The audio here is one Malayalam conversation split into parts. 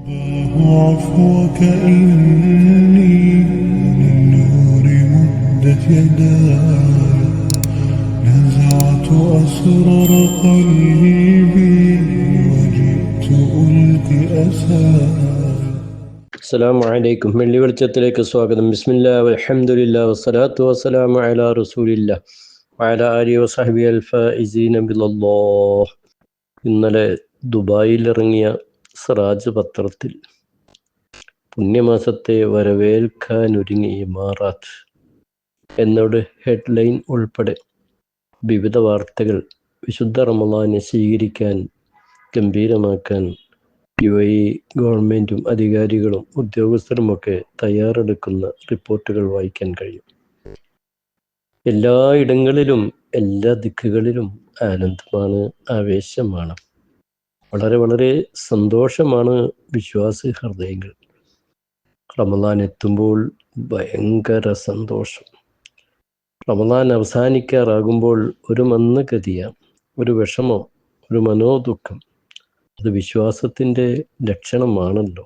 عفوك إني للنور مدت يداي نزعت أسرار قلبي وجئت ألقي أساي അസ്സലാമു അലൈക്കും വെള്ളി വെളിച്ചത്തിലേക്ക് സ്വാഗതം ബിസ്മില്ലാ അൽഹംദുലില്ല വസ്സലാത്തു വസ്സലാമു അലാ റസൂലില്ല വഅല ആലി വസഹബി അൽ ഫായിസീന ബില്ലല്ലാഹ് ഇന്നലെ ദുബായിൽ ഇറങ്ങിയ സിറാജ് പത്രത്തിൽ പുണ്യമാസത്തെ വരവേൽക്കാനൊരുങ്ങി ഇമാറാത്ത് എന്നോട് ഹെഡ്ലൈൻ ഉൾപ്പെടെ വിവിധ വാർത്തകൾ വിശുദ്ധ റമദാനെ സ്വീകരിക്കാൻ ഗംഭീരമാക്കാൻ യു എ ഗവൺമെന്റും അധികാരികളും ഉദ്യോഗസ്ഥരുമൊക്കെ തയ്യാറെടുക്കുന്ന റിപ്പോർട്ടുകൾ വായിക്കാൻ കഴിയും. എല്ലാ ഇടങ്ങളിലും എല്ലാ ദിക്കുകളിലും ആനന്ദമാണ് ആവേശമാണ്. വളരെ വളരെ സന്തോഷമാണ് വിശ്വാസ ഹൃദയങ്ങൾ. റമദാൻ എത്തുമ്പോൾ ഭയങ്കര സന്തോഷം. റമദാൻ അവസാനിക്കാറാകുമ്പോൾ ഒരു മന്ദഗതിയ ഒരു വിഷമം ഒരു മനോദുഃഖം. അത് വിശ്വാസത്തിന്റെ ലക്ഷണമാണല്ലോ.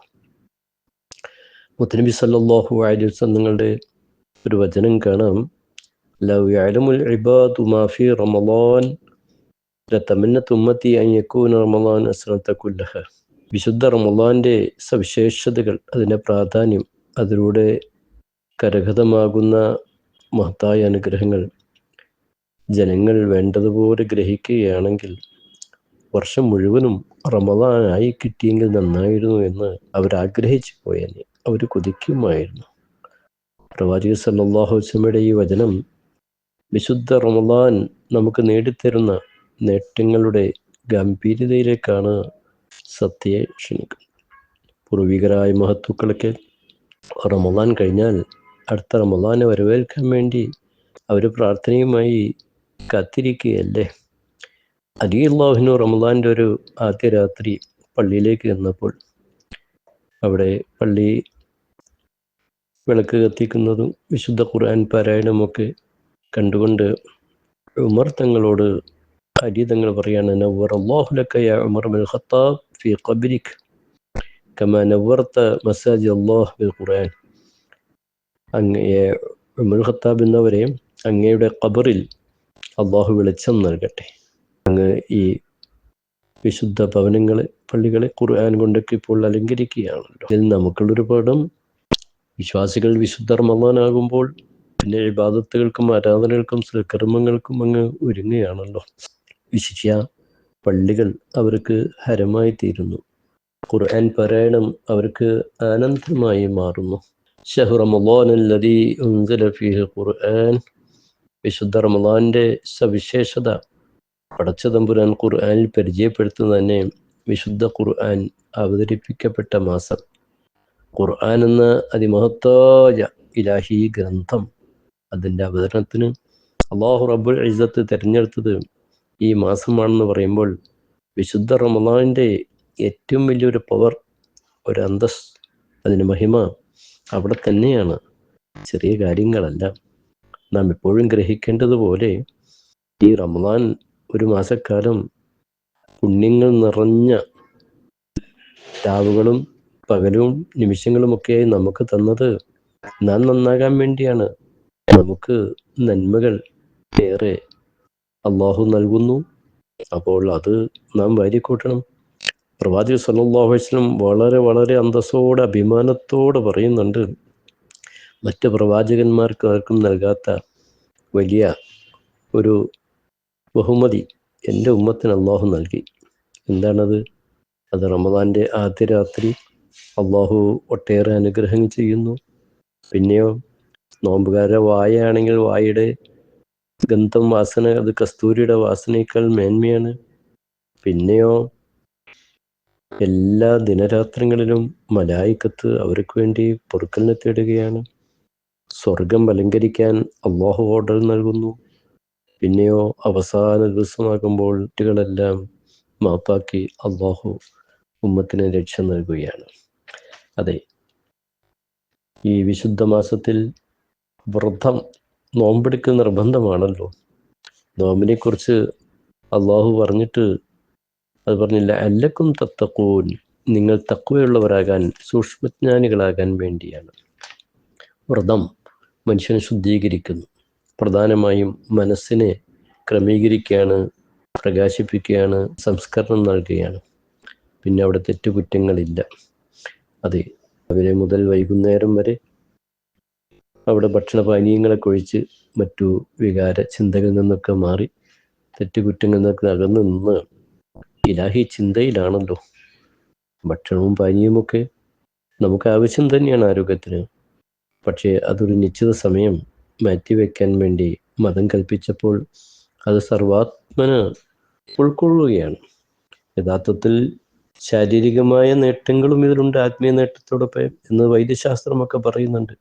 മുത്തനബി സല്ലാഹു അലൈഹി നിങ്ങളുടെ ഒരു വചനം കാണാം. ലൗ യഅലമുൽ ഇബാദു ഫീ ലതമന്നത് ഉമ്മത്തി അസ്നത കുല്ലഹ വിശുദ്ധ റമളാന്റെ സവിശേഷതകൾ അതിന്റെ പ്രാധാന്യം അതിലൂടെ കരഗതമാകുന്ന മഹത്തായ അനുഗ്രഹങ്ങൾ ജനങ്ങൾ വേണ്ടതുപോലെ ഗ്രഹിക്കുകയാണെങ്കിൽ വർഷം മുഴുവനും റമദാനായി കിട്ടിയെങ്കിൽ നന്നായിരുന്നു എന്ന് അവരാഗ്രഹിച്ചു പോയെന്ന് അവർ കൊതിക്കുമായിരുന്നു പ്രവാചക സല്ലാഹു വസ്ലമയുടെ ഈ വചനം വിശുദ്ധ റമദാൻ നമുക്ക് നേടിത്തരുന്ന നേട്ടങ്ങളുടെ ഗംഭീരതയിലേക്കാണ് സത്യയെ ക്ഷണിക്കുന്നത്. പൂർവികരായ മഹത്തുക്കളൊക്കെ റമദാൻ കഴിഞ്ഞാൽ അടുത്ത റമദാനെ വരവേൽക്കാൻ വേണ്ടി അവർ പ്രാർത്ഥനയുമായി കാത്തിരിക്കുകയല്ലേ? അലി അള്ളാഹുനു റമദാന്റെ ഒരു ആദ്യ രാത്രി പള്ളിയിലേക്ക് ചെന്നപ്പോൾ അവിടെ പള്ളി വിളക്ക് കത്തിക്കുന്നതും വിശുദ്ധ ഖുർആൻ പാരായണമൊക്കെ കണ്ടുകൊണ്ട് ഉമർ തങ്ങളോട് അലി തങ്ങൾ പറയാണ് നവർ അള്ളാഹുലക്കയ ഉമർ ഖത്താബ് ബിൽ ഖുർആൻ ഉമർ ഖത്താബ് എന്നവരെ അങ്ങയുടെ ഖബറിൽ അള്ളാഹു വെളിച്ചം നൽകട്ടെ. അങ്ങ് ഈ വിശുദ്ധ ഭവനങ്ങളെ പള്ളികളെ ഖുർആൻ കൊണ്ടൊക്കെ ഇപ്പോൾ അലങ്കരിക്കുകയാണല്ലോ. ഇതിൽ നമുക്കുള്ളൊരു പാഠം വിശ്വാസികൾ വിശുദ്ധർ റമദാനാകുമ്പോൾ പിന്നെ ഇബാദത്തുകൾക്കും ആരാധനകൾക്കും സൽക്കർമ്മങ്ങൾക്കും അങ്ങ് ഒരുങ്ങുകയാണല്ലോ. വിശിഷ്യ പള്ളികൾ അവർക്ക് ഹരമായി തീരുന്നു ഖുർആൻ പാരായണം അവർക്ക് ആനന്ദമായി മാറുന്നു. ഖുർആൻ. വിശുദ്ധ റമദാന്റെ സവിശേഷത പടച്ച തമ്പുരാൻ ഖുർആനിൽ പരിചയപ്പെടുത്തുന്ന തന്നെ വിശുദ്ധ ഖുർആൻ അവതരിപ്പിക്കപ്പെട്ട മാസം. ഖുർആൻ എന്ന അതിമഹത്തായ ഇലാഹി ഗ്രന്ഥം അതിന്റെ അവതരണത്തിന് അള്ളാഹു റബ്ബുൽ ഇസത്ത് തിരഞ്ഞെടുത്തത് ഈ മാസമാണെന്ന് പറയുമ്പോൾ വിശുദ്ധ റമദാനിന്റെ ഏറ്റവും വലിയൊരു പവർ ഒരു അന്തസ് അതിന് മഹിമ അവിടെ തന്നെയാണ്. ചെറിയ കാര്യങ്ങളല്ല. നാം എപ്പോഴും ഗ്രഹിക്കേണ്ടതുപോലെ ഈ റമദാൻ ഒരു മാസക്കാലം പുണ്യങ്ങൾ നിറഞ്ഞ രാവുകളും പകലും നിമിഷങ്ങളുമൊക്കെയായി നമുക്ക് തന്നത് നാം നന്നാകാൻ വേണ്ടിയാണ്. നമുക്ക് നന്മകൾ ഏറെ അള്ളാഹു നൽകുന്നു. അപ്പോൾ അത് നാം വാരിക്കൂട്ടണം. പ്രവാചക സല്ലാഹു വസ്ലം വളരെ വളരെ അന്തസ്സോടെ അഭിമാനത്തോടെ പറയുന്നുണ്ട്. മറ്റ് പ്രവാചകന്മാർക്ക് ആർക്കും നൽകാത്ത വലിയ ഒരു ബഹുമതി എന്റെ ഉമ്മത്തിന് അള്ളാഹു നൽകി. എന്താണത്? അത് റമദാന്റെ ആദ്യ രാത്രി അള്ളാഹു ഒട്ടേറെ അനുഗ്രഹം ചെയ്യുന്നു. പിന്നെയോ നോമ്പുകാരുടെ വായയാണെങ്കിൽ വായയുടെ ഗന്ധം വാസന അത് കസ്തൂരിയുടെ വാസനയേക്കാൾ മേന്മയാണ്. പിന്നെയോ എല്ലാ ദിനരാത്രങ്ങളിലും മലായിക്കത്ത് അവർക്ക് വേണ്ടി പൊറുക്കലിനെ തേടുകയാണ് സ്വർഗം അലങ്കരിക്കാൻ അള്ളാഹു ഓർഡർ നൽകുന്നു. പിന്നെയോ അവസാന ദിവസമാകുമ്പോൾ കുട്ടികളെല്ലാം മാപ്പാക്കി അള്ളാഹു ഉമ്മത്തിന് രക്ഷ നൽകുകയാണ്. അതെ ഈ വിശുദ്ധ മാസത്തിൽ വ്രതം നോമ്പെടുക്കൽ നിർബന്ധമാണല്ലോ. നോമ്പിനെക്കുറിച്ച് അള്ളാഹു പറഞ്ഞിട്ട് അത് പറഞ്ഞില്ല അല്ലക്കും തത്തക്കൂൻ നിങ്ങൾ തക്കവയുള്ളവരാകാൻ സൂക്ഷ്മജ്ഞാനികളാകാൻ വേണ്ടിയാണ്. വ്രതം മനുഷ്യനെ ശുദ്ധീകരിക്കുന്നു. പ്രധാനമായും മനസ്സിനെ ക്രമീകരിക്കുകയാണ് പ്രകാശിപ്പിക്കുകയാണ് സംസ്കരണം നൽകുകയാണ്. പിന്നെ അവിടെ തെറ്റുകുറ്റങ്ങളില്ല. അതെ രാവിലെ മുതൽ വൈകുന്നേരം വരെ അവിടെ ഭക്ഷണ പാനീയങ്ങളൊക്കെ ഒഴിച്ച് മറ്റു വികാര ചിന്തകളിൽ നിന്നൊക്കെ മാറി തെറ്റുകുറ്റങ്ങളിൽ നിന്നൊക്കെ അകന്നു നിന്ന് ഇലാഹി ചിന്തയിലാണല്ലോ. ഭക്ഷണവും പാനീയവുമൊക്കെ നമുക്ക് ആവശ്യം തന്നെയാണ് ആരോഗ്യത്തിന്. പക്ഷേ അതൊരു നിശ്ചിത സമയം മാറ്റിവെക്കാൻ വേണ്ടി മതം കൽപ്പിച്ചപ്പോൾ അത് സർവാത്മന ഉൾക്കൊള്ളുകയാണ്. യഥാർത്ഥത്തിൽ ശാരീരികമായ നേട്ടങ്ങളും ഇതിലുണ്ട് ആത്മീയ നേട്ടത്തോടൊപ്പം എന്ന് വൈദ്യശാസ്ത്രമൊക്കെ പറയുന്നുണ്ട്.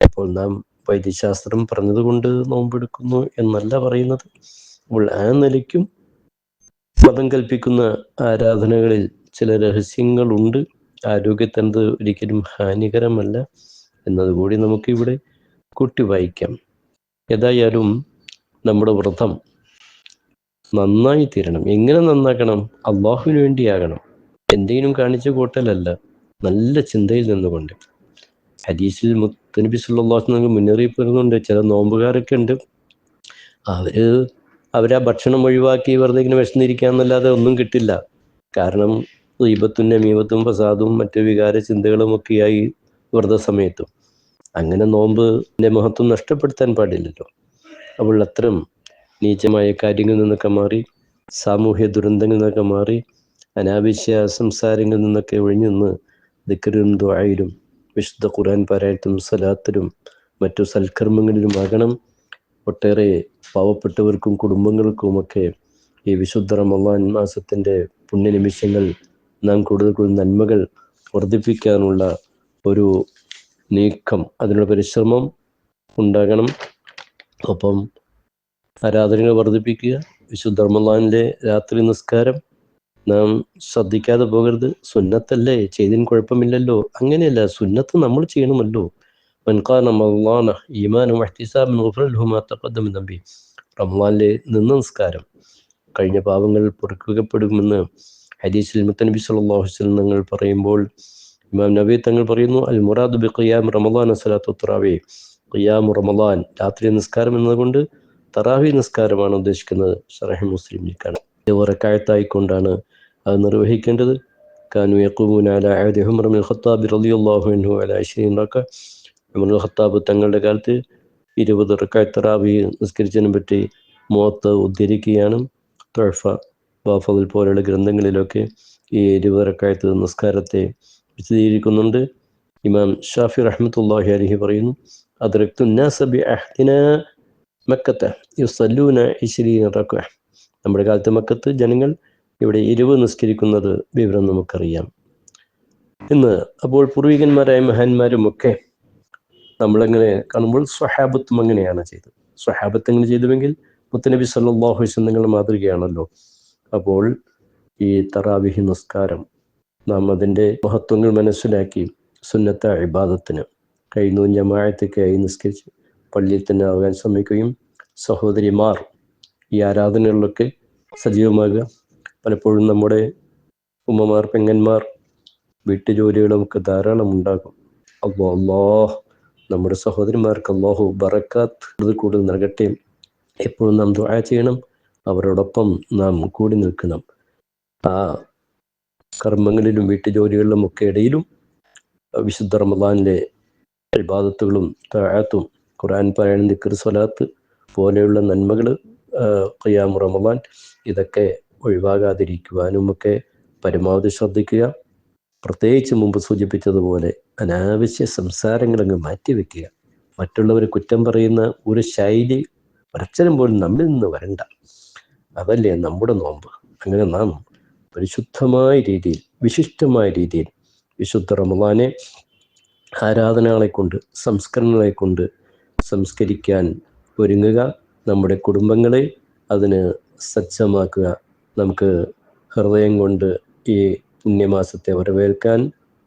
അപ്പോൾ നാം വൈദ്യശാസ്ത്രം പറഞ്ഞതുകൊണ്ട് നോമ്പെടുക്കുന്നു എന്നല്ല പറയുന്നത്. അപ്പോൾ ആ നിലയ്ക്കും മതം കൽപ്പിക്കുന്ന ആരാധനകളിൽ ചില രഹസ്യങ്ങളുണ്ട്. ആരോഗ്യത്തിനത് ഒരിക്കലും ഹാനികരമല്ല. എന്നതുകൂടി നമുക്കിവിടെ കൂട്ടി വായിക്കാം. ഏതായാലും നമ്മുടെ വ്രതം നന്നായി തീരണം. എങ്ങനെ നന്നാക്കണം? അള്ളാഹുവിന് വേണ്ടിയാകണം. എന്തെങ്കിലും കാണിച്ചു കൂട്ടലല്ല. നല്ല ചിന്തയിൽ നിന്നുകൊണ്ട്. ഹദീസിൽ മുത്തനബി നമുക്ക് മുന്നറിയിപ്പ് നൽകുന്നുണ്ട് ചില നോമ്പുകാരൊക്കെ ഉണ്ട്. അവർ അവരാ ഭക്ഷണം ഒഴിവാക്കി വെറുതെ ഇങ്ങനെ വിശന്നിരിക്കാന്നല്ലാതെ ഒന്നും കിട്ടില്ല. കാരണം ദീപത്തും നമീപത്തും പ്രസാദും മറ്റു വികാര ചിന്തകളും ഒക്കെയായി വ്രത സമയത്തും. അങ്ങനെ നോമ്പിന്റെ മഹത്വം നഷ്ടപ്പെടുത്താൻ പാടില്ലല്ലോ. അപ്പോൾ അത്തരം നീചമായ കാര്യങ്ങളിൽ നിന്നൊക്കെ മാറി സാമൂഹ്യ ദുരന്തങ്ങളിൽ നിന്നൊക്കെ മാറി അനാവശ്യ സംസാരങ്ങളിൽ നിന്നൊക്കെ ഒഴിഞ്ഞു നിന്ന് ദിക്കരും ദ്വായിലും വിശുദ്ധ ഖുർആൻ പാരായണത്തിലും സലാത്തിലും മറ്റു സൽക്കർമ്മങ്ങളിലുമാകണം ഒട്ടേറെ പാവപ്പെട്ടവർക്കും കുടുംബങ്ങൾക്കുമൊക്കെ ഈ വിശുദ്ധ റമദാൻ മാസത്തിന്റെ പുണ്യനിമിഷങ്ങൾ നാം കൂടുതൽ കൂടുതൽ നന്മകൾ വർദ്ധിപ്പിക്കാനുള്ള ഒരു നീക്കം അതിനുള്ള പരിശ്രമം ഉണ്ടാകണം. ഒപ്പം ആരാധനകൾ വർദ്ധിപ്പിക്കുക വിശുദ്ധ റമദാനിലെ രാത്രി നിസ്കാരം നാം ശ്രദ്ധിക്കാതെ പോകരുത്. സുന്നത്തല്ലേ? ചെയ്തതിന് കുഴപ്പമില്ലല്ലോ. അങ്ങനെയല്ല സുന്നത്ത് നമ്മൾ ചെയ്യണമല്ലോ. നബി റമദാനിലെ നിന്ന് നിസ്കാരം കഴിഞ്ഞ പാവങ്ങൾ പൊറുക്കപ്പെടുമെന്ന് ഹരീസ് മുത്തനബി അലൈഹി വസല്ലം പറയുമ്പോൾ ഇമാം നബി തങ്ങൾ പറയുന്നു അൽ മുറാദ് ബി ഖിയാം റമദാൻ സലാത്തു തറാവേ. ഖിയാം റമദാൻ രാത്രി നിസ്കാരം എന്നതുകൊണ്ട് തറാവി നിസ്കാരമാണ് ഉദ്ദേശിക്കുന്നത്. ഷറഹ് മുസ്ലിമിലേക്കാണ്. ഒരക്കായത്തായിക്കൊണ്ടാണ് അത് നിർവഹിക്കേണ്ടത്. കാനു യഖൂമുന അല ഖത്താബ് റളിയല്ലാഹു അൻഹു അല 20 റക്അ ഉമർ ഖത്താബ് തങ്ങളുടെ കാലത്ത് ഇരുപത് റക്കായത്തറാബി നിസ്കരിച്ചതിനെ പറ്റി മോത്ത് ഉദ്ധരിക്കുകയാണ്. തൊഴഫ വാഫൽ പോലെയുള്ള ഗ്രന്ഥങ്ങളിലൊക്കെ ഈ ഇരുപത് റക്കായത്ത് നിസ്കാരത്തെ വിശദീകരിക്കുന്നുണ്ട്. ഇമാം ഷാഫി റഹ്മത്തുല്ലാഹി അലഹി പറയുന്നു അദ്രക്തു നാസബി അഹ്ദിന മക്കത്ത് യുസല്ലൂന ഇശ്രീന റക്അ നമ്മുടെ കാലത്ത് മക്കത്ത് ജനങ്ങൾ ഇവിടെ ഇരുവ് നിസ്കരിക്കുന്നത് വിവരം നമുക്കറിയാം. ഇന്ന് അപ്പോൾ പൂർവികന്മാരായ മഹാന്മാരുമൊക്കെ നമ്മളെങ്ങനെ കാണുമ്പോൾ സ്വഹാബത്വം അങ്ങനെയാണ് ചെയ്തത്. സ്വഹാബത്ത് എങ്ങനെ ചെയ്തുവെങ്കിൽ മുത്തനബി സല്ലാഹു വസ്ലം നിങ്ങളുടെ മാതൃകയാണല്ലോ. അപ്പോൾ ഈ തറാവിഹി നിസ്കാരം നാം അതിന്റെ മഹത്വങ്ങൾ മനസ്സിലാക്കി സുന്നത്ത ഇബാദത്തിന് കഴിഞ്ഞു. ജമാഴത്തൊക്കെയായി നിസ്കരിച്ച് പള്ളിയിൽ തന്നെ ആകാൻ ശ്രമിക്കുകയും സഹോദരിമാർ ഈ ആരാധനകളിലൊക്കെ സജീവമാകുക പലപ്പോഴും നമ്മുടെ ഉമ്മമാർ പെങ്ങന്മാർ നമുക്ക് ധാരാളം ഉണ്ടാകും. അള്ളോ അള്ളാ നമ്മുടെ സഹോദരിമാർക്ക് അള്ളാഹു ബറക്കാത്ത് കൂടുതൽ കൂടുതൽ നൽകട്ടെ. എപ്പോഴും നാം ദുആ ചെയ്യണം. അവരോടൊപ്പം നാം കൂടി നിൽക്കണം. ആ കർമ്മങ്ങളിലും വീട്ടുജോലികളിലും ഒക്കെ ഇടയിലും വിശുദ്ധ റമദാനിലെ ഇബാദത്തുകളും താഴത്തും ഖുർആൻ പാരായണം ദിക്കർ സ്വലാത്ത് പോലെയുള്ള നന്മകൾ ഖിയാം റമദാൻ ഇതൊക്കെ ഒഴിവാകാതിരിക്കുവാനുമൊക്കെ പരമാവധി ശ്രദ്ധിക്കുക. പ്രത്യേകിച്ച് മുമ്പ് സൂചിപ്പിച്ചതുപോലെ അനാവശ്യ സംസാരങ്ങളങ്ങ് മാറ്റിവെക്കുക. മറ്റുള്ളവർ കുറ്റം പറയുന്ന ഒരു ശൈലി ഒരക്ഷരം പോലും നമ്മിൽ നിന്ന് വരണ്ട. അതല്ലേ നമ്മുടെ നോമ്പ്. അങ്ങനെ നാം പരിശുദ്ധമായ രീതിയിൽ വിശിഷ്ടമായ രീതിയിൽ വിശുദ്ധ റമദാനെ ആരാധനകളെ കൊണ്ട് സംസ്കരണങ്ങളെ കൊണ്ട് സംസ്കരിക്കാൻ ഒരുങ്ങുക. നമ്മുടെ കുടുംബങ്ങളെ അതിന് സജ്ജമാക്കുക. നമുക്ക് ഹൃദയം കൊണ്ട് ഈ പുണ്യമാസത്തെ വരവേൽക്കാൻ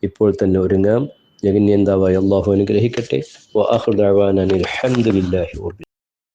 ഇപ്പോൾ തന്നെ ഒരുങ്ങാം. ജഗന്യന്താവായ അള്ളാഹു അനുഗ്രഹിക്കട്ടെ.